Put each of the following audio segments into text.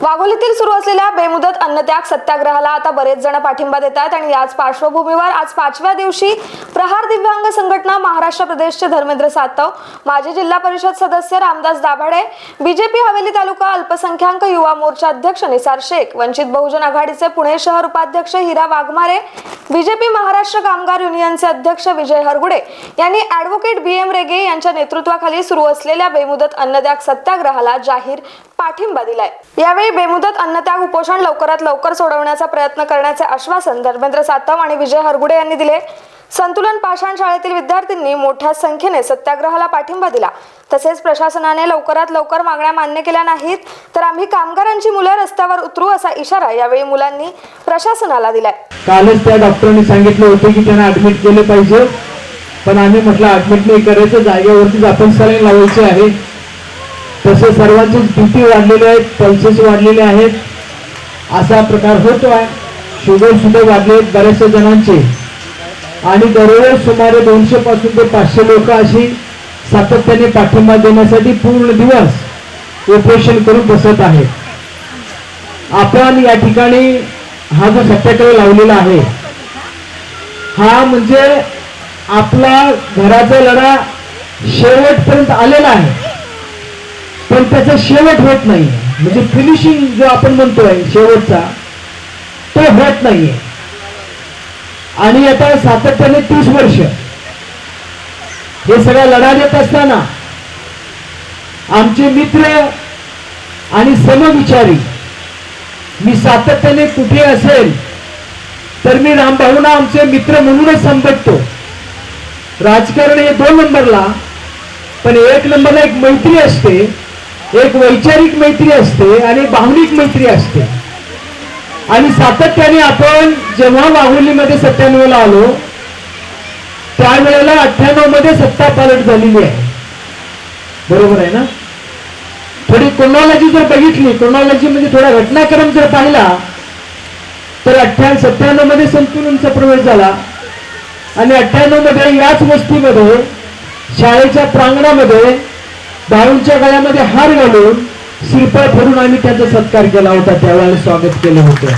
वाघोलीतील सुरू असलेल्या बेमुदत अन्नत्याग सत्याग्रहाला आता बरेच जण पाठिंबा देत आहेत आणि याच पार्श्वभूमीवर आज पाचव्या दिवशी प्रहार दिव्यांग संघटना महाराष्ट्र प्रदेशचे धर्मेंद्र सातव माजी जिल्हा परिषद सदस्य रामदास दाभाडे बीजेपी हवेली तालुका अल्पसंख्याक युवा मोर्चा अध्यक्ष निसार शेख वंचित बहुजन आघाडीचे पुणे शहर उपाध्यक्ष हिरा वाघमारे बीजेपी महाराष्ट्र कामगार युनियनचे अध्यक्ष विजय हरगुडे यांनी ऍडव्होकेट बी एम रेगे यांच्या नेतृत्वाखाली सुरू असलेल्या बेमुदत अन्नत्याग सत्याग्रहाला जाहीर पाठिंबा दिलाय. यावेळी बेमुदत अन्नत्याग उपोषण लवकरात लवकर सोडवण्याचा प्रयत्न करण्याचे आश्वासन धर्मेंद्र सातव आणि विजय हरगुडे यांनी दिले. संतुलन पाषाण शाळेतील विद्यार्थ्यांनी मोठ्या संख्येने सत्याग्रहाला पाठिंबा दिला. तसेच प्रशासनाने लवकरात लवकर मागण्या मान्य केल्या नाहीत तर आम्ही कामगारांची मुलं रस्त्यावर उतरू असा इशारा यावेळी मुलांनी प्रशासनाला दिलाय. कालच त्या डॉक्टरांनी सांगितलं होतं की त्यांना ऍडमिट केले पाहिजे. पण आम्ही म्हटलं ऍडमिट नाही करायचं जागेवरतीच आपण सलाईन लावायची आहे. तसे सर्वांचेच बीपी वाढलेले आहेत पल्सेस वाढलेले आहेत असा प्रकार होतो आहे शुगर सुद्धा वाढले आहेत बऱ्याचशा जणांचे. आणि दररोज सुमारे दोनशे पासून ते पाचशे लोक अशी सातत्याने पाठिंबा देण्यासाठी पूर्ण दिवस उपोषण करून बसत आहेत. आपण या ठिकाणी हा जो सत्याग्रह लावलेला आहे हा म्हणजे आपला घराचा लढा शेवटपर्यंत आलेला आहे. पण त्याचा शेवट होत नाही. म्हणजे फिनिशिंग जो आपण म्हणतोय शेवटचा तो होत नाहीये आणि आता सातत्याने तीस वर्ष. हे सगळ्या लढा देत असताना आमचे मित्र आणि समविचारी मी सातत्याने कुठे असेल तर मी रामभाऊना आमचे मित्र म्हणूनच संबोधतो. राजकारण हे दोन नंबरला पण एक नंबरला एक मैत्री असते. एक वैचारिक मैत्री असते आणि भावनिक मैत्री असते. आणि सातत्याने आपण जेव्हा वाहुलीमध्ये सत्त्याण्णवला आलो त्यावेळेला अठ्ठ्याण्णवमध्ये सत्ता पालट झालेली आहे. बरोबर आहे ना? थोडी क्रोनॉलॉजी जर बघितली क्रोनॉलॉजी म्हणजे थोडा घटनाक्रम जर पाहिला तर अठ्ठ्या सत्त्याण्णवमध्ये संतुलनचा प्रवेश झाला. आणि अठ्ठ्याण्णवमध्ये याच वस्तीमध्ये शाळेच्या प्रांगणामध्ये बाळूंच्या गळ्यामध्ये हार घालून श्रीफळ भरून आम्ही त्याचा सत्कार केला होता त्यावेळेला स्वागत केलं होतं.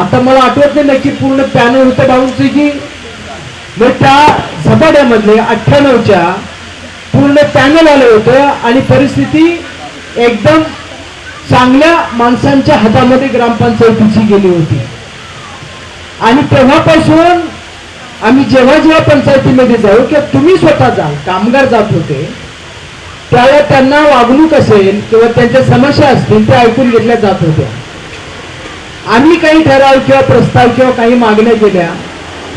आता मला आठवत नाही नक्की पूर्ण पॅनल होतं बाळूंचे की मग त्या झपाट्यामधले अठ्ठ्याण्णवच्या पूर्ण पॅनल आलं होतं आणि परिस्थिती एकदम चांगल्या माणसांच्या हातामध्ये ग्रामपंचायतीची गेली होती. आणि तेव्हापासून आम्ही जेव्हा जेव्हा पंचायतीमध्ये जाऊ किंवा तुम्ही स्वतः जाल कामगार जात होते त्याला त्यांना वागणूक असेल किंवा त्यांच्या समस्या असतील त्या ऐकून घेतल्या जात होत्या. आम्ही काही ठराव किंवा प्रस्ताव किंवा काही मागण्या केल्या.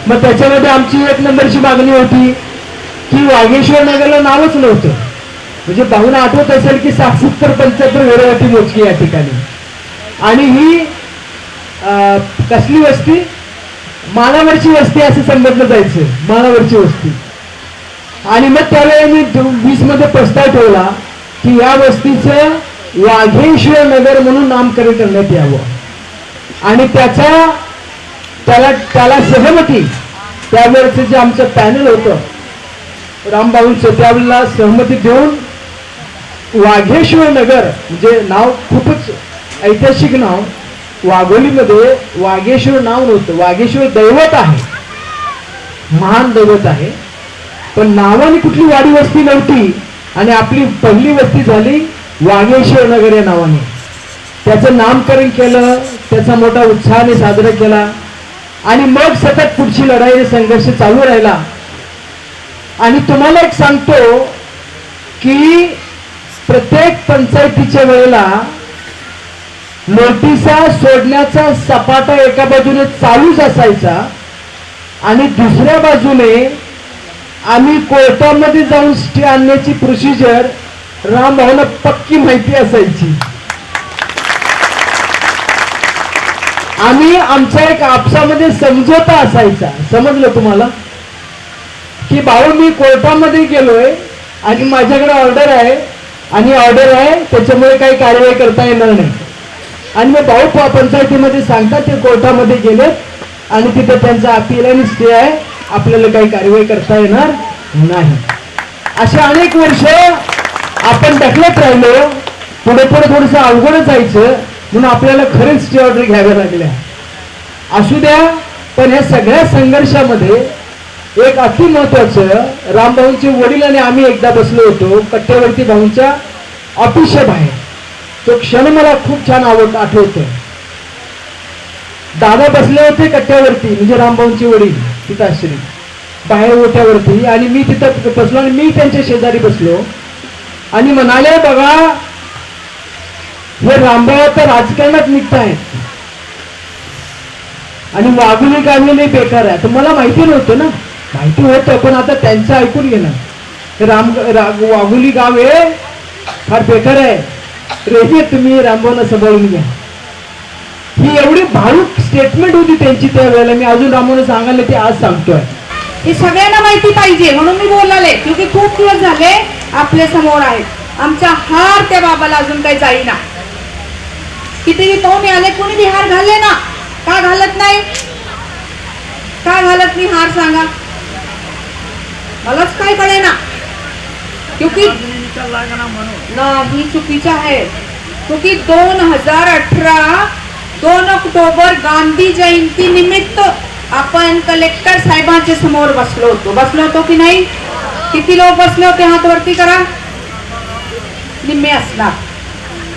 मग त्याच्यामध्ये आमची एक नंबरची मागणी होती की वाघेश्वर नगरला नावच नव्हतं. म्हणजे भाऊना आठवत असेल की सात पंच्याहत्तर वेळेवरती मोजकी या ठिकाणी. आणि ही अं, कसली वस्ती? मानावरची वस्ती असं समजलं जायचं मानावरची वस्ती. आणि मग त्यावेळी मी वीसमध्ये प्रस्ताव ठेवला की या वस्तीचं वाघेश्वर नगर म्हणून नामकरण करण्यात यावं. आणि त्याचा त्याला त्याला सहमती त्यावेळेचं जे आमचं पॅनल होतं रामभाऊंचं त्यावेळेला सहमती देऊन वाघेश्वर नगर म्हणजे नाव खूपच ऐतिहासिक नाव वाघोलीमध्ये वाघेश्वर नाव नव्हतं. वाघेश्वर दैवत आहे. महान दैवत आहे. पण नावाने कुठली वाडी वस्ती नव्हती आणि आपली पहिली वस्ती झाली वाघेश्वर नगर या नावाने. त्याचं नामकरण केलं त्याचा मोठा उत्साहाने साजरा केला आणि मग सतत पुढची लढाई संघर्ष चालू राहिला. आणि तुम्हाला एक सांगतो की प्रत्येक पंचायतीच्या वेळेला नोटिसा सोडण्याचा सपाटा एका बाजूने चालूच असायचा आणि दुसऱ्या बाजूने आम्ही कोर्टामध्ये जाऊन स्टे आणण्याची प्रोसिजर राम भाऊला पक्की माहिती असायची. आम्ही आमचा एक आपसामध्ये समझोता असायचा. समजलं तुम्हाला? की भाऊ मी कोर्टामध्ये गेलोय आणि माझ्याकडे ऑर्डर आहे आणि ऑर्डर आहे त्याच्यामुळे काही कारवाई करता येणार नाही. आणि मग भाऊ पंचायतीमध्ये सांगतात ते कोर्टामध्ये गेले आणि तिथे त्यांचा अपील आणि स्टे आहे. आपल्याला काही कारवाई करता येणार नाही. असे अनेक वर्ष आपण ढकलत राहिलो पुढे पुढे थोडस अवघडच जायचं. म्हणून आपल्याला खरेच स्टे ऑर्डर घ्याव्या लागल्या. असू द्या पण ह्या सगळ्या संघर्षामध्ये एक अति महत्वाचं रामभाऊंचे वडील आणि आम्ही एकदा बसलो होतो कट्ट्यावरती भाऊंच्या ऑफिसच्या बाहेर तो क्षण मला खूप छान आवड आठवतो दादा बसले होते कट्ट्यावरती म्हणजे रामभाऊंचे वडील पिताश्री. बाहेर ओट्यावरती आणि मी तिथं बसलो आणि मी त्यांच्या शेजारी बसलो. आणि म्हणाले बघा हे रामभाऊ आता राजकारणात निघत आहेत. आणि वागुली गावलेले बेकार आहे तर मला माहिती नव्हतं ना. माहिती होतं पण आता त्यांचं ऐकून घेणं राम रा- वाघुली गाव आहे फार बेकार आहे. रेजे तुम्ही रामभाऊला सांभाळून घ्या. ही एवढी भारूक स्टेटमेंट होती त्यांची त्यावेळेला मी अजून रामभाऊला सांगायला ते आज सांगतोय. हे सगळ्यांना माहिती पाहिजे म्हणून मी बोलले. क्योंकि खूप दिवस झाले आपल्यासमोर आहेत. आमचा हार त्या बाबाला अजून काही जाईना. कितीही पाहुणे आले कोणी बी हार घालले ना? का घालत नाही? का घालत नाही? हार सांगा. मलाच काय कळे ना क्योंकि नाही चुकीचं आहे चुकी दोन हजार अठरा दोन ऑक्टोबर गांधी जयंती निमित्त आपण कलेक्टर साहेबांच्या समोर बसलो होतो. बसलो होतो की नाही? किती लोक बसले होते? हात वरती करा. निम्मे असणार.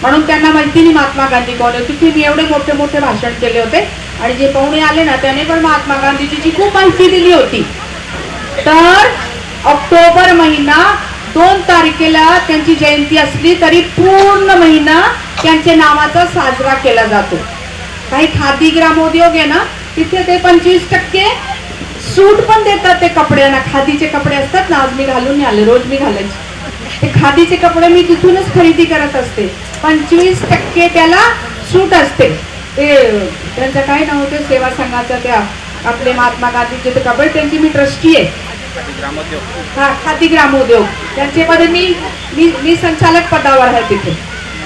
म्हणून त्यांना माहिती नाही महात्मा गांधी कोण होते की मी एवढे मोठे मोठे भाषण केले होते आणि जे पाहुणे आले ना त्याने पण महात्मा गांधीजीची खूप माहिती दिली होती. तर ऑक्टोबर महिना दोन तारखेला त्यांची जयंती असली तरी पूर्ण महिना त्यांच्या नावाचा साजरा केला जातो. काही खादी ग्रामोद्योग आहे ना तिथे ते पंचवीस टक्के सूट पण देतात ते कपड्यांना खादीचे कपडे असतात ना आज मी घालून आले रोज मी घालायचे. ते खादीचे कपडे मी तिथूनच खरेदी करत असते. पंचवीस टक्के त्याला सूट असते. ते त्यांचं काय नव्हतं सेवा संघाचं त्या आपले महात्मा गांधीचे ते कपडे त्यांची मी ट्रस्टी आहे. हा खादी ग्रामोद्योग. त्यांच्यामध्ये मी मी मी संचालक पदावर आहे तिथे.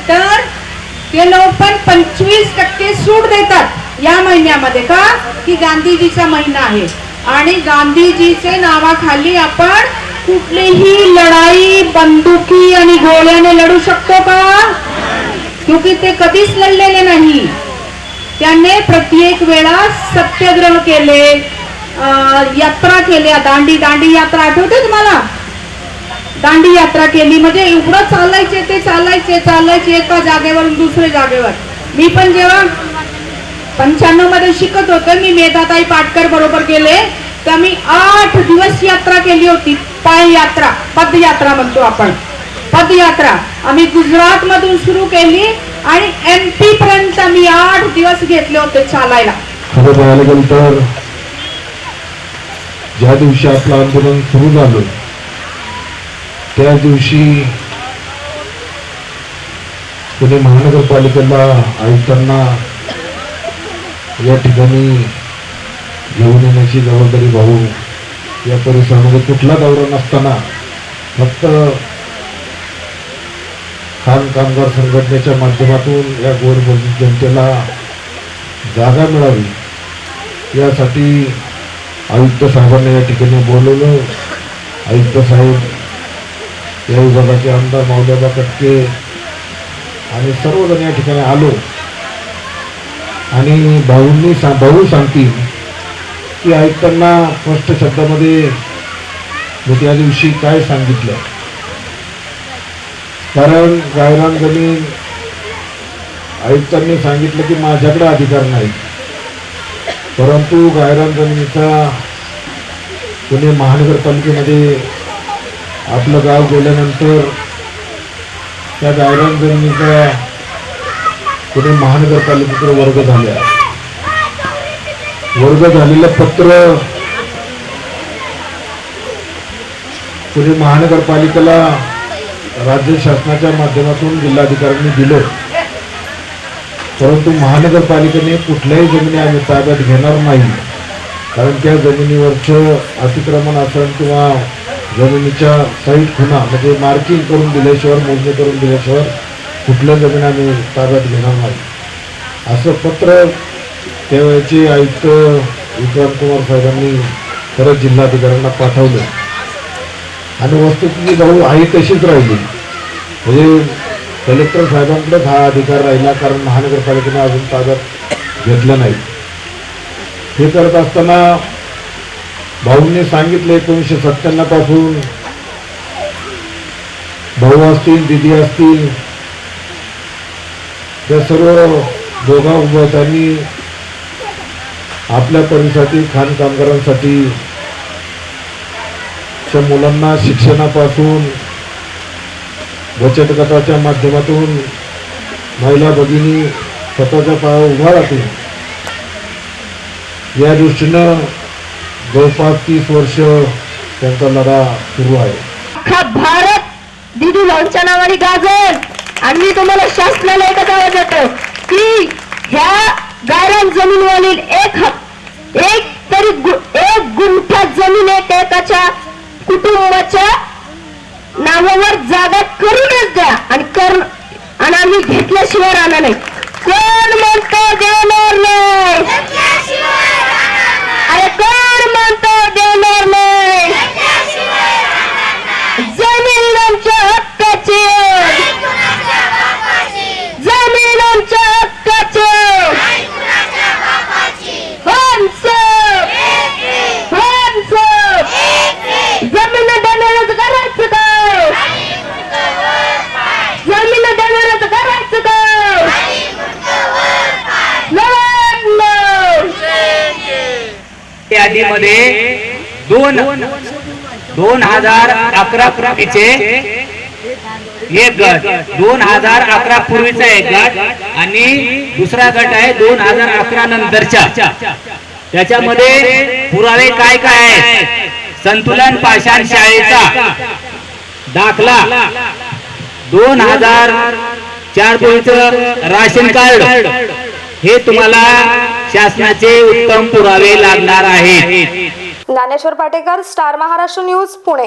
तर ते लोक पण पंचवीस टक्के सूट देतात या महिन्यामध्ये का? की गांधीजीचा महिना आहे. आणि गांधीजीचे नावाखाली आपण कुठलीही लढाई बंदुकी आणि गोळ्याने लढू शकतो का? क्योंकि ते कधीच लढलेले नाही. त्याने प्रत्येक वेळा सत्याग्रह केले. यात्रा केल्या दांडी दांडी यात्रा आठवते तुम्हाला? दांडी यात्रा केली. म्हणजे एवढं चालायचे ते चालायचे चालायचे एका जागेवरून दुसऱ्या जागेवर. मी पण जेव्हा पंच्याण्णवमध्ये शिकत होते मी मेधाताई पाटकर बरोबर गेले. तर मी आठ दिवस यात्रा केली होती. पाय यात्रा पदयात्रा म्हणतो आपण. पदयात्रा. आम्ही गुजरात मधून सुरू केली आणि एम पी पर्यंत मी आठ दिवस घेतले होते चालायला खरं पाहायला गेलं तर ज्या दिवशी आपलं आंदोलन सुरू झालं त्या दिवशी पुणे महानगरपालिकेला आयुक्तांना या ठिकाणी घेऊन येण्याची जबाबदारी भाऊ या परिसरामध्ये कुठला दौरा नसताना फक्त खान कामगार संघटनेच्या माध्यमातून या गोरगरीब जनतेला जागा मिळावी यासाठी आयुक्त साहेबांना या ठिकाणी बोलवलं. आयुक्त साहेब या विभागाचे आमदार माऊल्याबा कटके आणि सर्वजण या ठिकाणी आलो. आणि भाऊंनी सा भाऊ सांगतील की आयुक्तांना स्पष्ट शब्दामध्ये मी त्या दिवशी काय सांगितलं. कारण गायरान जमीन आयुक्तांनी सांगितलं की माझ्याकडे अधिकार नाही. परंतु गायरान जमिनीचा पुणे महानगरपालिकेमध्ये आपलं गाव गेल्यानंतर त्या गायरान पुणे महानगरपालिकेकडे वर्ग झाल्या वर्ग झालेलं पत्र पुणे महानगरपालिकेला राज्य शासनाच्या माध्यमातून जिल्हाधिकाऱ्यांनी दिलं. परंतु महानगरपालिकेने कुठल्याही जमिनी आम्ही ताब्यात घेणार नाही. कारण त्या जमिनीवरचं अतिक्रमण असेल किंवा जमिनीच्या साईट खुणा म्हणजे मार्किंग करून दिल्याशिवाय मोजणी करून दिल्याशिवाय कुठल्या जमीन आम्ही ताब्यात घेणार नाही. असं पत्र त्यावेळेचे आयुक्त विक्रांत कुमार साहेबांनी परत जिल्हाधिकाऱ्यांना पाठवलं. आणि वस्तुस्थिती जाऊ आहे तशीच राहिली. म्हणजे कलेक्टर साहेबांकडेच हा अधिकार राहिला कारण महानगरपालिकेने अजून ताब्यात घेतलं नाही. हे करत असताना भाऊंनी सांगितलं एकोणीसशे सत्त्याण्णवपासून. भाऊ असतील दिदी असतील त्या सर्व दोघा उभवतांनी आपल्या परिसाठी खाण कामगारांसाठी त्या मुलांना शिक्षणापासून बचत गटाच्या माध्यमातून महिला भगिनी स्वतःच्या पायावर उभा राहतील या दृष्टीनं जवळपास तीस वर्ष त्यांचा लढा सुरू आहे. अख्खा भारत दिदी लॉनच्या नावाने गाजल. आणि मी तुम्हाला शासनाला एकच आवाज देतो की ह्या गायरान जमीनवरील एक हक एक तरी गु- एक गुंठा जमीन एक एकाच्या कुटुंबाच्या नावावर जागा करूनच द्या. आणि कर आणि आम्ही घेतल्याशिवाय राहणार नाही कोण म्हणतो देणार नाही अरे कोण म्हणतो देणार नाही जमीन आमच्या हक्काची जमीन आमच्या हक्काची हमसब हमसब जमीन देणारच करायचं काय जमीन देणारच करायचं काय नव्याण्णव यादीमध्ये दोन दोन हजार अकरा पूर्वीचे एक गट दोन हजार अकरा पूर्वीचा एक गट आणि दुसरा गट आहे दोन हजार अकरा नंतरच्या त्याच्यामध्ये पुरावे काय काय आहेत? संतुलन पाषाण शाळेचा दाखला. दोन हजार चार पूर्वीचं राशन कार्ड. हे तुम्हाला शासनाचे उत्तम पुरावे लागणार आहेत. Dnyaneshwar Patekar Star Maharashtra News Pune.